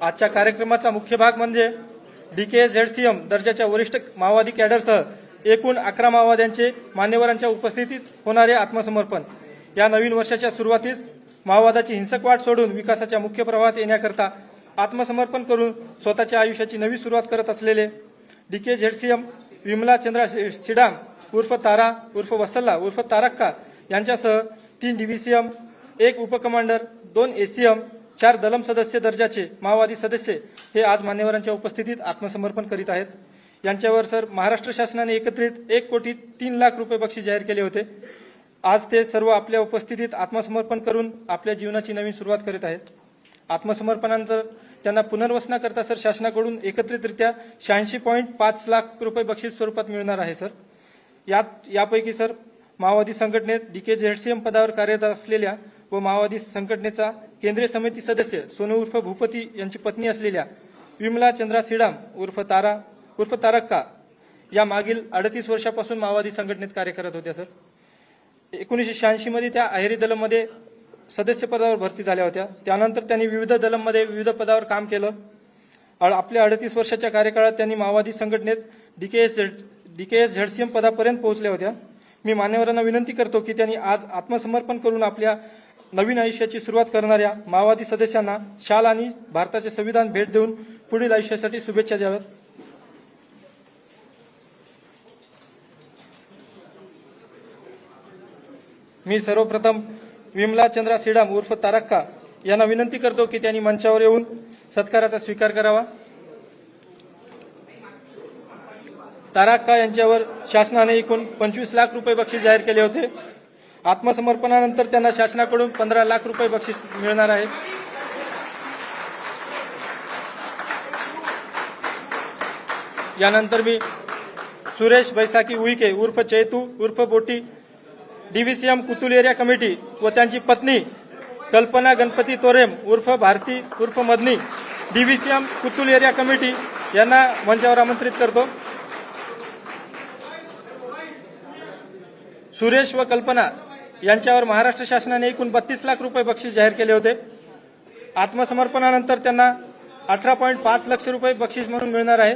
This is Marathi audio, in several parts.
आजच्या कार्यक्रमाचा मुख्य भाग म्हणजे डीके झेडसीएम दर्जाच्या वरिष्ठ माओवादी कॅडरसह एकूण अकरा माओवाद्यांचे मान्यवरांच्या उपस्थितीत होणारे आत्मसमर्पण. या नवीन वर्षाच्या सुरुवातीस माओवादाची हिंसक वाट सोडून विकासाच्या मुख्य प्रवाहात येण्याकरता आत्मसमर्पण करून स्वतःच्या आयुष्याची नवी सुरुवात करत असलेले डीके झेडसीएम विमला चंद्रा शिडांग उर्फ तारा उर्फ वसल्ला उर्फ तारक्का यांच्यासह तीन डीव्हीसीएम एक उपकमांडर दोन एसीएम चार दलम सदस्य दर्जाचे माओवादी सदस्य हे आज मान्यवरांच्या उपस्थितीत आत्मसमर्पण करीत आहेत. यांच्यावर सर महाराष्ट्र शासनाने एकत्रित एक कोटी तीन लाख रुपये बक्षीस जाहीर केले होते. आज ते सर्व आपल्या उपस्थितीत आत्मसमर्पण करून आपल्या जीवनाची नवीन सुरुवात करीत आहेत. आत्मसमर्पणानंतर त्यांना पुनर्वसनाकरता सर शासनाकडून एकत्रितरित्या शहाऐंशी पॉईंट पाच लाख रुपये बक्षीस स्वरूपात मिळणार आहे सर. यात यापैकी सर माओवादी संघटनेत डीके झेडसीएम पदावर कार्यरत असलेल्या व माओवादी संघटनेचा केंद्रीय समिती सदस्य सोनू उर्फ भूपती यांची पत्नी असलेल्या विमला चंद्रा सिडाम उर्फ तारा उर्फ तारक्का या मागील अडतीस वर्षापासून माओवादी संघटनेत कार्य करत होत्या सर. एकोणीसशे शहाऐंशी मध्ये त्या अहेरी दलममध्ये सदस्य पदावर भरती झाल्या होत्या. त्यानंतर त्यांनी विविध दलममध्ये विविध पदावर काम केलं. आपल्या अडतीस वर्षाच्या कार्यकाळात त्यांनी माओवादी संघटनेत डीकेएस डीकेएस झडसीएम पदापर्यंत पोहोचल्या होत्या. मी मान्यवरांना विनंती करतो की त्यांनी आज आत्मसमर्पण करून आपल्या नवीन आयुष्याची सुरुवात करणाऱ्या माओवादी सदस्यांना शाल आणि भारताचे संविधान भेट देऊन पुढील आयुष्यासाठी शुभेच्छा द्याव्यात. मी सर्वप्रथम विमला चंद्रा श्रीराम उर्फ तारक्का यांना विनंती करतो की त्यांनी मंचावर येऊन सत्काराचा स्वीकार करावा. तारक्का यांच्यावर शासनाने एकूण पंचवीस लाख रुपये बक्षीस जाहीर केले होते. आत्मसमर्पणानंतर त्यांना शासनाकडून पंधरा लाख रुपये बक्षीस मिळणार आहे. यानंतर मी सुरेश बैसाकी उईके उर्फ चैतू उर्फ बोटी डीव्हीसीएम कुतुल एरिया कमिटी व त्यांची पत्नी कल्पना गणपती तोरेम उर्फ भारती उर्फ Madni DVCM Kutul area committee यांना मंचावर आमंत्रित करतो. सुरेश व कल्पना यांच्यावर महाराष्ट्र शासनाने एकूण बत्तीस लाख रुपये बक्षीस जाहीर केले होते. आत्मसमर्पणानंतर त्यांना अठरा पॉईंट पाच लक्ष रुपये बक्षीस म्हणून मिळणार आहे.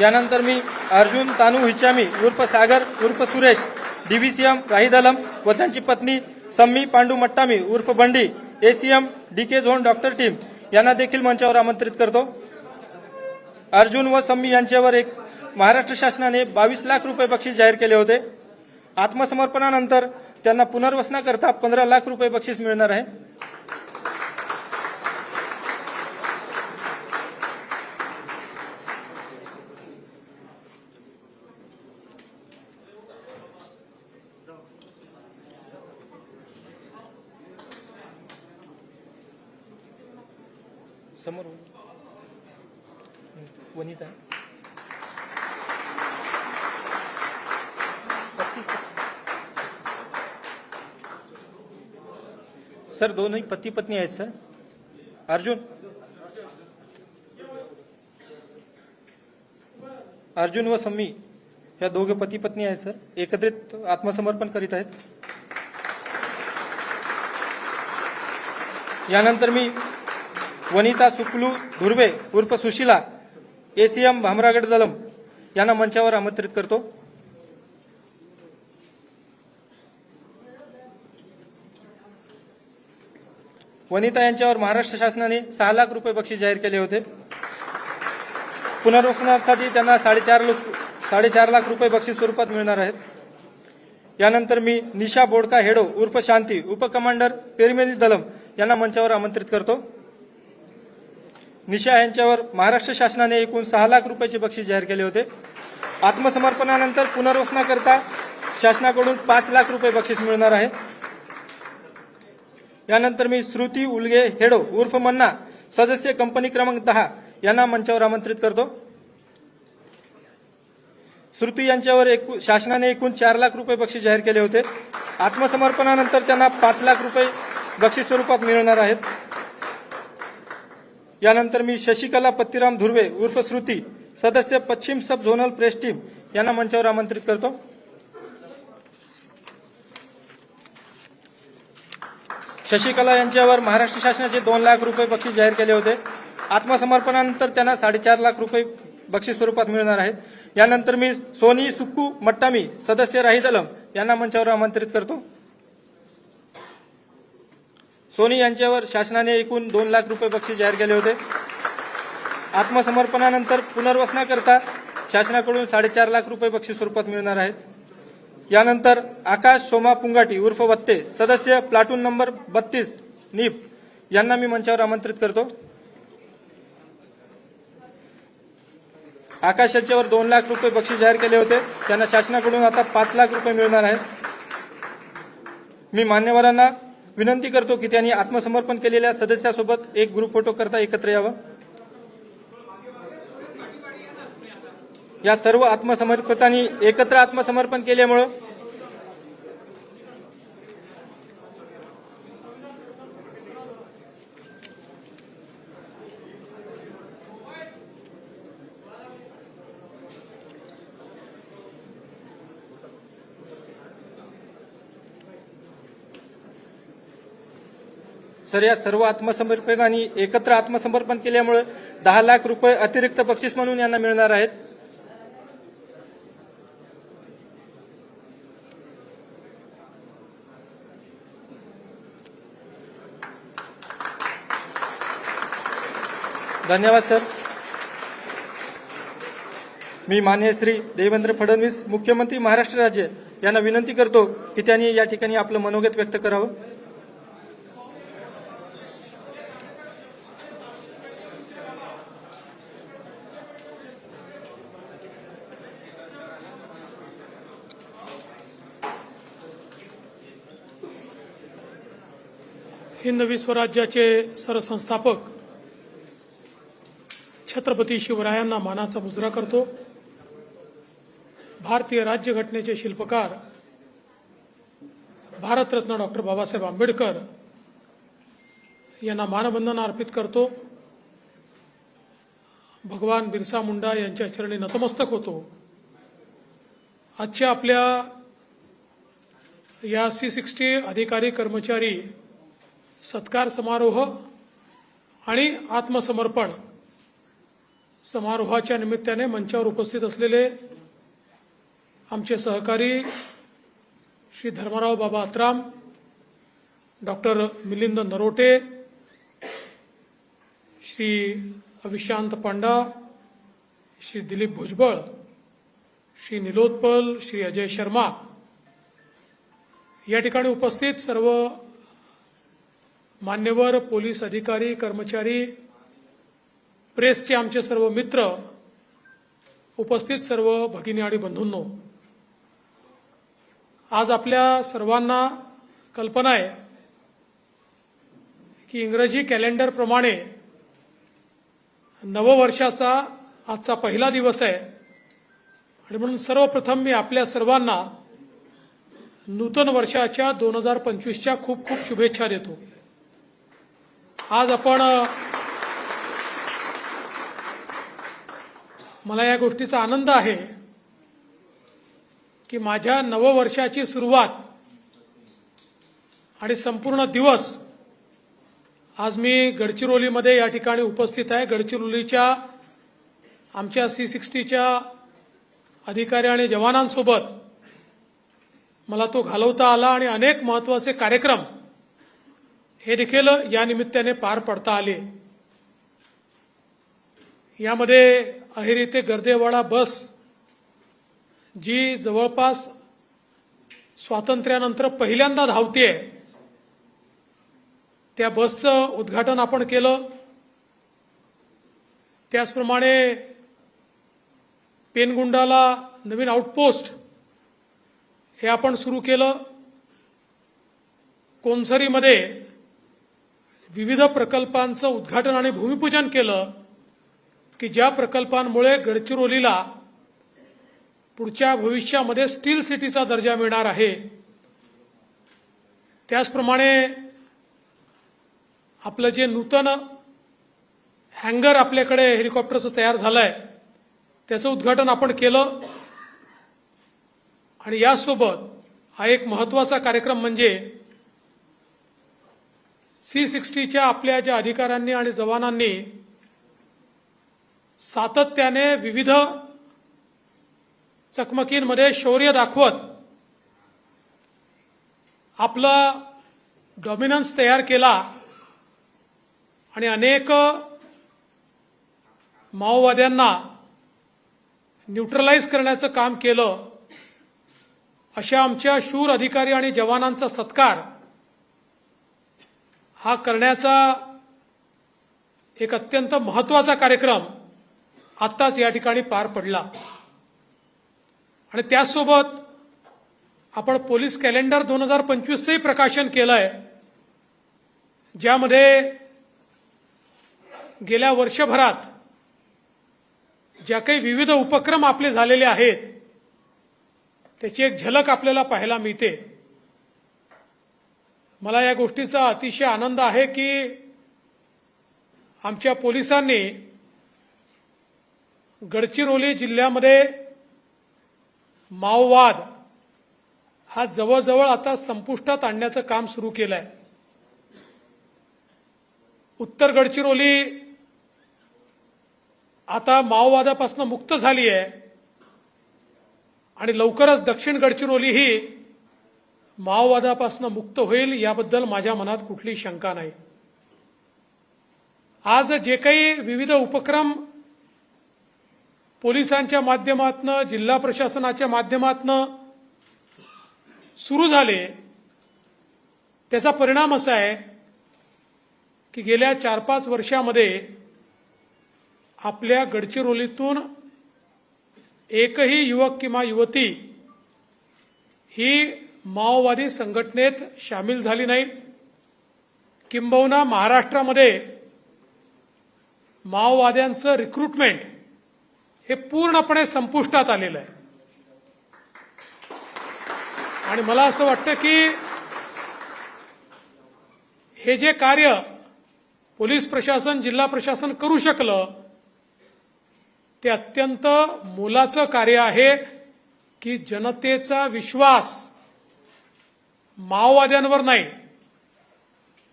यानंतर मी अर्जुन तानू हिचामी उर्फ सागर उर्फ सुरेश डीव्हीसीएम आलम व त्यांची पत्नी सम्मी पांडू मट्टामी उर्फ Bandi ACM DK zone doctor team यांना देखील मंचावर आमंत्रित करतो. अर्जुन व सम्मी यांच्यावर एक महाराष्ट्र शासनाने बावीस लाख रुपये बक्षीस जाहीर केले होते. आत्मसमर्पणानंतर त्यांना पुनर्वसनाकरता पंधरा लाख रुपये बक्षीस मिळणार आहे. समोर वनिता. सर दोनही पती पत्नी आहेत सर. अर्जुन. अर्जुन व सम्मी या दोघे पती पत्नी आहेत सर. एकत्रित आत्मसमर्पण करीत आहेत. यानंतर मी वनिता सुकलू धुर्वे उर्फ सुशिला एसीएम भामरागड दलम यांना मंचावर आमंत्रित करतो. वनिता यांच्यावर महाराष्ट्र शासनाने सहा लाख रुपये बक्षीस जाहीर केले होते. पुनर्वसनासाठी त्यांना साडेचार साडेचार लाख रुपये बक्षीस स्वरूपात मिळणार आहेत. यानंतर मी निशा बोडका हेडो उर्फ शांती उपकमांडर पेरमेनी दलम यांना मंचावर आमंत्रित करतो. निशा यांच्यावर महाराष्ट्र शासनाने एकूण सहा लाख रुपयाचे बक्षीस जाहीर केले होते. आत्मसमर्पणानंतर पुनर्वसनाकरता शासनाकडून पाच लाख रुपये बक्षीस मिळणार आहे. यानंतर मी श्रुती उलगे हेडो उर्फ मन्ना सदस्य कंपनी क्रमांक दहा यांना मंचावर आमंत्रित करतो. श्रुती यांच्यावर एकू- शासनाने एकूण चार लाख रुपये बक्षीस जाहीर केले होते. आत्मसमर्पणानंतर त्यांना पाच लाख रुपये बक्षीस स्वरूपात मिळणार आहेत. यानंतर मी शशिकला पत्तीराम धुर्वे उर्फ श्रुती सदस्य पश्चिम सब झोनल प्रेस टीम यांना मंचावर आमंत्रित करतो. शशिकला यांच्यावर महाराष्ट्र शासनाचे दोन लाख रुपये बक्षीस जाहीर केले होते. आत्मसमर्पणानंतर त्यांना साडेचार लाख रुपये बक्षीस स्वरूपात मिळणार आहेत यानंतर मी सोनी सुक्कू मट्टामी सदस्य राहिद अलम यांना मंचावर आमंत्रित करतो. सोनी यांच्यावर शासनाने एकूण दोन लाख रुपये बक्षीस जाहीर केले होते. आत्मसमर्पणानंतर पुनर्वसनाकरता शासनाकडून साडेचार लाख रुपये बक्षीस स्वरूपात मिळणार आहेत. यानंतर आकाश सोमा पुंगाटी उर्फ वत्ते सदस्य प्लाटून नंबर बत्तीस नीप यांना मी मंचावर आमंत्रित करतो. आकाश यांच्यावर दोन लाख रुपये बक्षीस जाहीर केले होते. त्यांना शासनाकडून आता पाच लाख रुपये मिळणार आहेत. मी मान्यवरांना विनंती करतो की त्यांनी आत्मसमर्पण केलेल्या सदस्यासोबत एक ग्रुप फोटो करता एकत्र यावं. या सर्व आत्मसमर्पितांनी एकत्र आत्मसमर्पण केल्यामुळं सर या सर्व आत्मसमर्पणांनी एकत्र आत्मसमर्पण केल्यामुळे दहा लाख रुपये अतिरिक्त बक्षीस म्हणून यांना मिळणार आहेत. धन्यवाद सर. मी मान्य श्री देवेंद्र फडणवीस मुख्यमंत्री महाराष्ट्र राज्य यांना विनंती करतो की त्यांनी या ठिकाणी आपलं मनोगत व्यक्त करावं. हिंदवी स्वराज्याचे सरसंस्थापक छत्रपती शिवरायांना मानाचा मुजरा करतो. भारतीय राज्यघटनेचे शिल्पकार भारतरत्न डॉक्टर बाबासाहेब आंबेडकर यांना मानवंदना अर्पित करतो. भगवान बिरसा मुंडा यांच्या चरणी नतमस्तक होतो. आजच्या आपल्या या सी सिक्स्टी अधिकारी कर्मचारी सत्कार समारोह आणि आत्मसमर्पण समारोहाच्या निमित्ताने मंचावर उपस्थित असलेले आमचे सहकारी श्री धर्मराव बाबा अत्राम डॉक्टर मिलिंद नरोटे श्री अविशांत पांडा श्री दिलीप भुजबळ श्री निलोत्पल श्री अजय शर्मा. या ठिकाणी उपस्थित सर्व मान्यवर पोलीस अधिकारी कर्मचारी प्रेसचे आमचे सर्व मित्र उपस्थित सर्व भगिनी आणि बंधूंनो आज आपल्या सर्वांना कल्पना आहे की इंग्रजी कॅलेंडरप्रमाणे नववर्षाचा आजचा पहिला दिवस आहे. आणि म्हणून सर्वप्रथम मी आपल्या सर्वांना नूतन वर्षाच्या दोन हजार पंचवीसच्या खूप खूप शुभेच्छा देतो. आज आपण मला या गोष्टीचा आनंद आहे की माझ्या नववर्षाची सुरुवात आणि संपूर्ण दिवस आज मी गडचिरोलीमध्ये या ठिकाणी उपस्थित आहे. गडचिरोलीच्या आमच्या सी सिक्स्टीच्या अधिकारी आणि जवानांसोबत मला तो घालवता आला आणि अनेक महत्त्वाचे कार्यक्रम हे देखील या निमित्ताने पार पडता आले. यामध्ये अहेरी ते गर्देवाडा बस जी जवळपास स्वातंत्र्यानंतर पहिल्यांदा धावते त्या बसचं उद्घाटन आपण केलं. त्याचप्रमाणे पेनगुंडाला नवीन आउटपोस्ट हे आपण सुरू केलं. कोनसरीमध्ये विविध प्रकल्पांचं उद्घाटन आणि भूमिपूजन केलं की ज्या प्रकल्पांमुळे गडचिरोलीला पुढच्या भविष्यामध्ये स्टील सिटीचा दर्जा मिळणार आहे. त्याचप्रमाणे आपलं जे नूतन हँगर आपल्याकडे हेलिकॉप्टरचं तयार झालंय त्याचं उद्घाटन आपण केलं. आणि यासोबत हा एक महत्त्वाचा कार्यक्रम म्हणजे सी सिक्स्टीच्या आपल्या ज्या अधिकाऱ्यांनी आणि जवानांनी सातत्याने विविध चकमकींमध्ये शौर्य दाखवत आपला डॉमिनन्स तयार केला आणि अनेक माओवाद्यांना न्यूट्रलाइज करण्याचं काम केलं अशा आमच्या शूर अधिकारी आणि जवानांचा सत्कार हा करण्याचा एक अत्यंत महत्त्वाचा कार्यक्रम आत्ताच या ठिकाणी पार पडला. आणि त्याचसोबत आपण पोलीस कॅलेंडर दोन हजार पंचवीसचंही प्रकाशन केलं आहे ज्यामध्ये गेल्या वर्षभरात ज्या काही विविध उपक्रम आपले झालेले आहेत त्याची एक झलक आपल्याला पाहायला मिळते. मला या गोष्टीचा अतिशय आनंद आहे की आमच्या पोलिसांनी गडचिरोली जिल्ह्यामध्ये माओवाद हा जवळजवळ आता संपुष्टात आणण्याचं काम सुरू केलं आहे उत्तर गडचिरोली आता माओवादापासून मुक्त झाली आहे आणि लवकरच दक्षिण गडचिरोली ही माओवादापासून मुक्त होईल याबद्दल माझ्या मनात कुठली शंका नाही. आज जे काही विविध उपक्रम पोलिसांच्या माध्यमातनं जिल्हा प्रशासनाच्या माध्यमातनं सुरू झाले त्याचा परिणाम असा आहे की गेल्या चार पाच वर्षामध्ये आपल्या गडचिरोलीतून एकही युवक किंवा युवती ही माओवादी संघटनेत सामील झाली नाही. किंबहुना महाराष्ट्रामध्ये माओवाद्यांचं रिक्रुटमेंट हे पूर्णपणे संपुष्टात आलेलं आहे. आणि मला असं वाटतं की हे जे कार्य पोलीस प्रशासन जिल्हा प्रशासन करू शकलं ते अत्यंत मोलाचं कार्य आहे की जनतेचा विश्वास माओवाद्यांवर नाही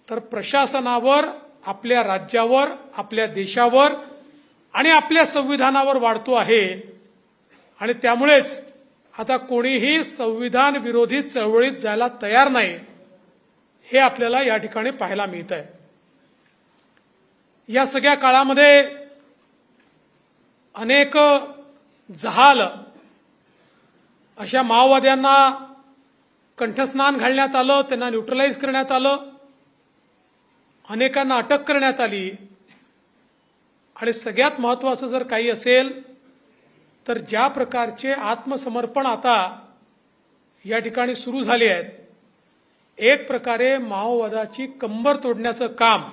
तर प्रशासनावर आपल्या राज्यावर आपल्या देशावर आणि आपल्या संविधानावर वाढतो आहे. आणि त्यामुळेच आता कोणीही संविधान विरोधी चळवळीत जायला तयार नाही हे आपल्याला या ठिकाणी पाहायला मिळत आहे या सगळ्या काळामध्ये अनेक जहाल अशा माओवाद्यांना कंठस्नान घालण्यात आलं त्यांना न्यूट्रलाइज करण्यात आलं अनेकांना अटक करण्यात आली. आणि सगळ्यात महत्वाचं जर काही असेल तर ज्या प्रकारचे आत्मसमर्पण आता या ठिकाणी सुरू झाले आहेत एक प्रकारे माओवादाची कंबर तोडण्याचं काम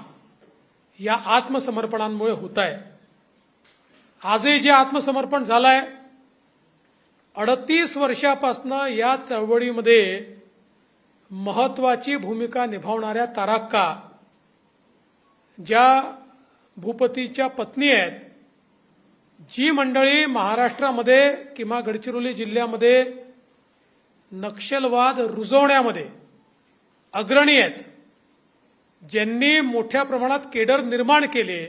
या आत्मसमर्पणांमुळे होत आहे. आजही जे आत्मसमर्पण झालंय अडतीस वर्षापासनं या चळवळीमध्ये महत्वाची भूमिका निभावणाऱ्या ताराक्का ज्या भूपतीच्या पत्नी आहेत जी मंडळी महाराष्ट्रामध्ये किंवा गडचिरोली जिल्ह्यामध्ये नक्षलवाद रुजवण्यामध्ये अग्रणी आहेत ज्यांनी मोठ्या प्रमाणात केडर निर्माण केले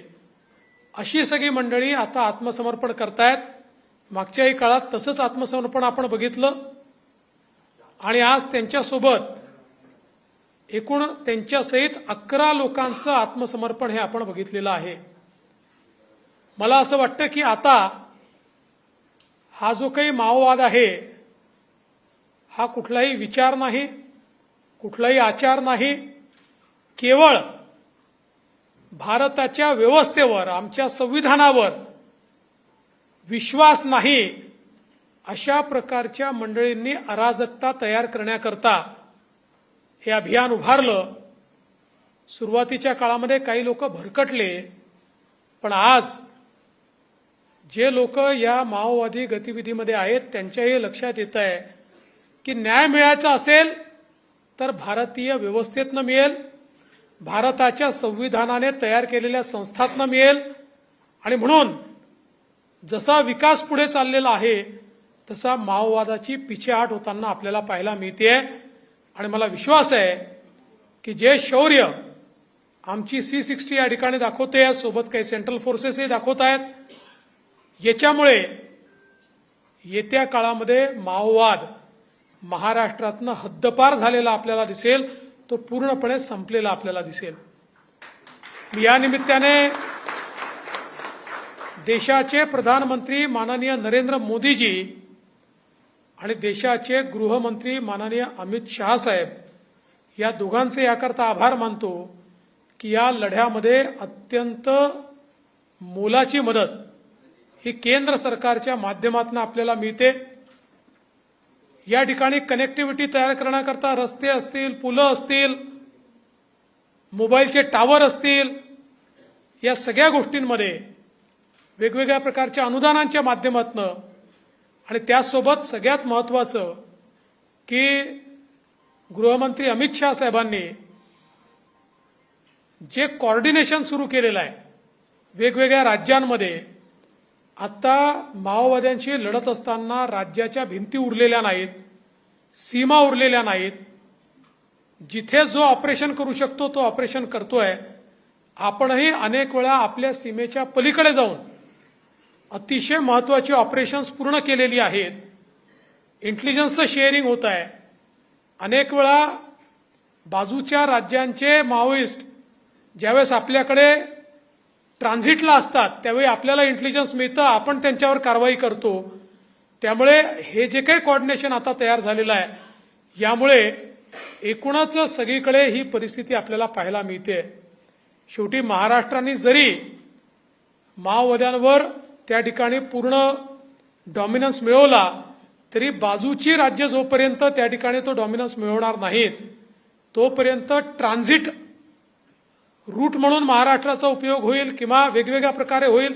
अशी सगळी मंडळी आता आत्मसमर्पण करतायत. मागच्याही काळात तसंच आत्मसमर्पण आपण बघितलं. आणि आज त्यांच्यासोबत एकूण त्यांच्यासहित अकरा लोकांचं आत्मसमर्पण हे आपण बघितलेलं आहे. मला असं वाटतं की आता हा जो काही माओवाद आहे हा कुठलाही विचार नाही कुठलाही आचार नाही. केवळ भारताच्या व्यवस्थेवर आमच्या संविधानावर विश्वास नाही अशा प्रकारच्या मंडळींनी अराजकता तयार करण्याकरता हे अभियान उभारलं. सुरुवातीच्या काळामध्ये काही लोक भरकटले पण आज जे लोक या माओवादी गतिविधीमध्ये आहेत त्यांच्याही लक्षात येत आहे की न्याय मिळायचा असेल तर भारतीय व्यवस्थेतनं मिळेल भारताच्या संविधानाने तयार केलेल्या संस्थातनं मिळेल. आणि म्हणून जसा विकास पुढे चाललेला आहे तसा माओवादाची पिछेहाट होताना आपल्याला पाहायला मिळते आणि मला विश्वास आहे की जे शौर्य आमची सी सिक्स्टी या ठिकाणी दाखवते सोबत काही सेंट्रल फोर्सेसही दाखवत आहेत याच्यामुळे येत्या काळामध्ये माओवाद महाराष्ट्रातनं हद्दपार झालेला आपल्याला दिसेल तो पूर्णपणे संपलेला आपल्याला दिसेल. या निमित्ताने देशाचे प्रधानमंत्री माननीय नरेंद्र मोदीजी आणि देशाचे गृहमंत्री माननीय अमित शहा साहेब या दोघांचे याकरता आभार मानतो की या लढ्यामध्ये अत्यंत मोलाची मदत ही केंद्र सरकारच्या माध्यमातून आपल्याला मिळते. या ठिकाणी कनेक्टिव्हिटी तयार करण्याकरता रस्ते असतील पुलं असतील मोबाईलचे टावर असतील या सगळ्या गोष्टींमध्ये वेगवेगळ्या प्रकारच्या अनुदानांच्या माध्यमातून आणि त्यासोबत सगळ्यात महत्वाचं की गृहमंत्री अमित शहा साहेबांनी जे कॉर्डिनेशन सुरू केलेलं आहे वेगवेगळ्या राज्यांमध्ये आता माओवाद्यांशी लढत असताना राज्याच्या भिंती उरलेल्या नाहीत सीमा उरलेल्या नाहीत. जिथे जो ऑपरेशन करू शकतो तो ऑपरेशन करतोय. आपणही अनेक वेळा आपल्या सीमेच्या पलीकडे जाऊन अतिशय महत्वाची ऑपरेशन्स पूर्ण केलेली आहेत. इंटेलिजन्सचं शेअरिंग होत आहे. अनेक वेळा बाजूच्या राज्यांचे माओइस्ट ज्यावेळेस आपल्याकडे ट्रान्झिटला असतात त्यावेळी आपल्याला इंटेलिजन्स मिळतं आपण त्यांच्यावर कारवाई करतो. त्यामुळे हे जे काही कॉर्डिनेशन आता तयार झालेलं आहे यामुळे एकूणच सगळीकडे ही परिस्थिती आपल्याला पाहायला मिळते. शेवटी महाराष्ट्राने जरी माओवाद्यांवर त्या ठिकाणी पूर्ण डॉमिनन्स मिळवला तरी बाजूची राज्य जोपर्यंत त्या ठिकाणी तो डॉमिनन्स मिळवणार नाहीत तोपर्यंत ट्रान्झिट रूट म्हणून महाराष्ट्राचा उपयोग होईल किंवा वेगवेगळ्या प्रकारे होईल.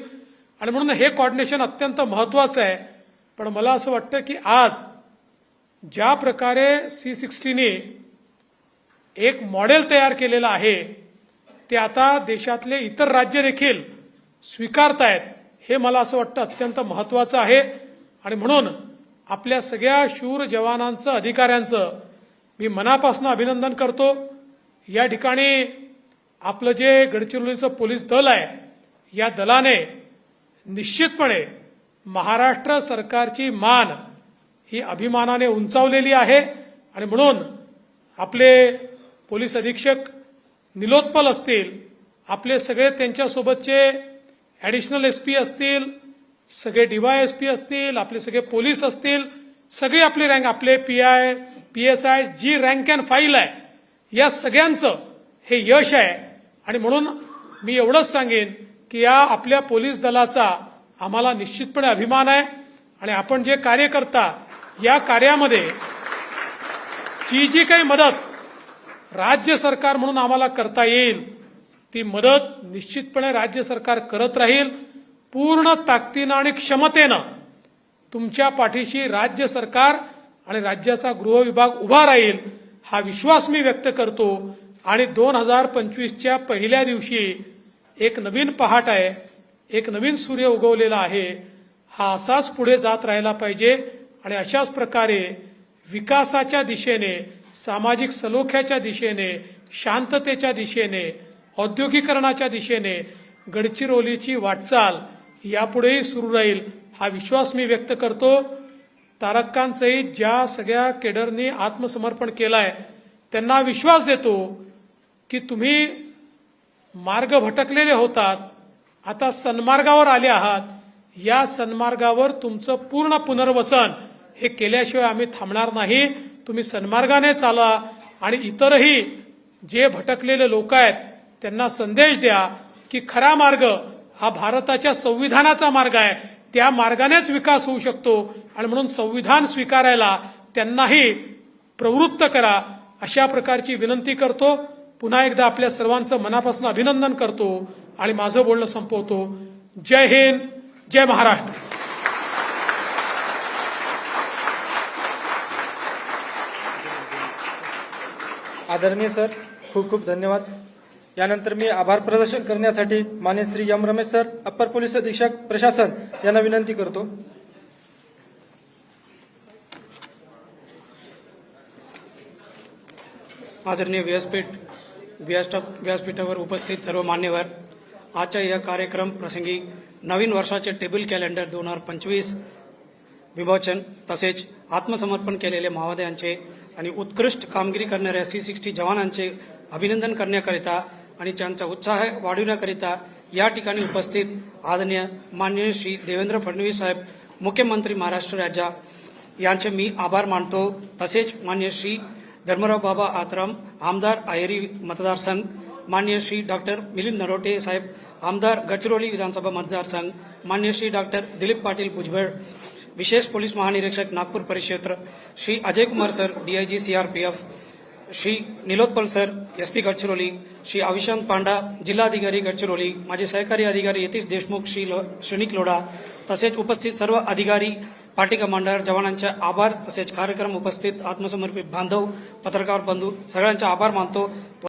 आणि म्हणून हे कॉर्डिनेशन अत्यंत महत्वाचं आहे. पण मला असं वाटतं की आज ज्या प्रकारे सी सिक्स्टीने एक मॉडेल तयार केलेलं आहे ते आता देशातले इतर राज्य देखील स्वीकारतायत. हे मला असं वाटतं अत्यंत महत्वाचं आहे. आणि म्हणून आपल्या सगळ्या शूर जवानांचं अधिकाऱ्यांचं मी मनापासून अभिनंदन करतो. या ठिकाणी आपलं जे गडचिरोलीचं पोलीस दल आहे या दलाने निश्चितपणे महाराष्ट्र सरकारची मान ही अभिमानाने उंचावलेली आहे. आणि म्हणून आपले पोलीस अधीक्षक निलोत्पल असतील आपले सगळे त्यांच्यासोबतचे ॲडिशनल एस पी असतील सगळे डीवाय एस पी असतील आपले सगळे पोलीस असतील सगळी आपली रँक आपले P I P S I G rank and file आहे या सगळ्यांचं हे यश आहे. आणि म्हणून मी एवढंच सांगेन की या आपल्या पोलीस दलाचा आम्हाला निश्चितपणे अभिमान आहे. आणि आपण जे कार्य करता या कार्यामध्ये जी जी काही मदत राज्य सरकार म्हणून आम्हाला करता येईल ती मदत निश्चितपणे राज्य सरकार करत राहील. पूर्ण ताकदीनं आणि क्षमतेनं तुमच्या पाठीशी राज्य सरकार आणि राज्याचा गृह विभाग उभा राहील हा विश्वास मी व्यक्त करतो. आणि दोन हजार पंचवीसच्या पहिल्या दिवशी एक नवीन पहाट आहे एक नवीन सूर्य उगवलेला आहे. हा असाच पुढे जात राहिला पाहिजे आणि अशाच प्रकारे विकासाच्या दिशेने सामाजिक सलोख्याच्या दिशेने शांततेच्या दिशेने औद्योगिकरणाच्या दिशेने गडचिरोलीची वाटचाल यापुढेही सुरू राहील हा विश्वास मी व्यक्त करतो. तारकांचंही ज्या सगळ्या केडरनी आत्मसमर्पण केलाय त्यांना विश्वास देतो की तुम्ही मार्ग भटकलेले होतात आता सन्मार्गावर आले आहात. या सन्मार्गावर तुमचं पूर्ण पुनर्वसन हे केल्याशिवाय आम्ही थांबणार नाही. तुम्ही सन्मार्गाने चाला आणि इतरही जे भटकलेले लोक आहेत त्यांना संदेश द्या की खरा मार्ग हा भारताच्या संविधानाचा मार्ग आहे. त्या मार्गानेच विकास होऊ शकतो आणि म्हणून संविधान स्वीकारायला त्यांनाही प्रवृत्त करा अशा प्रकारची विनंती करतो. पुन्हा एकदा आपल्या सर्वांचं मनापासून अभिनंदन करतो आणि माझं बोलणं संपवतो. जय हिंद जय महाराष्ट्र. आदरणीय सर खूप खूप धन्यवाद. यानंतर मी आभार प्रदर्शन करण्यासाठी मान्य Shri M Ramesh sir upper police अधीक्षक प्रशासन यांना विनंती करतो. आदरणीय व्यासपीठ व्यासटा व्यासपीठावर उपस्थित सर्व मान्यवर आजच्या या कार्यक्रम प्रसंगी नवीन वर्षाचे टेबल कॅलेंडर दोन हजार पंचवीस विमोचन तसेच आत्मसमर्पण केलेले महोदयांचे आणि उत्कृष्ट कामगिरी करणाऱ्या सी सिक्स्टी जवानांचे अभिनंदन करण्याकरिता आणि त्यांचा उत्साह वाढविण्याकरिता या ठिकाणी उपस्थित आदरणीय माननीय श्री देवेंद्र फडणवीस साहेब मुख्यमंत्री महाराष्ट्र राज्या यांचे मी आभार मानतो. तसेच मान्य श्री धर्मराव बाबा आत्राम आमदार आयरी मतदारसंघ मान्य श्री डॉक्टर मिलिंद नरोटे साहेब आमदार गडचिरोली विधानसभा मतदारसंघ मान्य श्री डॉक्टर दिलीप पाटील भुजबळ विशेष पोलीस महानिरीक्षक नागपूर परिक्षेत्र Shri Ajay Kumar sir DIG CRPF Shri Nilotpal sir S P Gadchiroli Shri Avishant Panda जिल्हाधिकारी गडचिरोली माझे सहकारी अधिकारी यतीश देशमुख श्री लो, श्रीनिक लोढा तसेच उपस्थित सर्व अधिकारी पार्टी कमांडर जवानांचे आभार तसेच कार्यक्रम उपस्थित आत्मसमर्पित बांधव पत्रकार बंधू सगळ्यांचे आभार मानतो.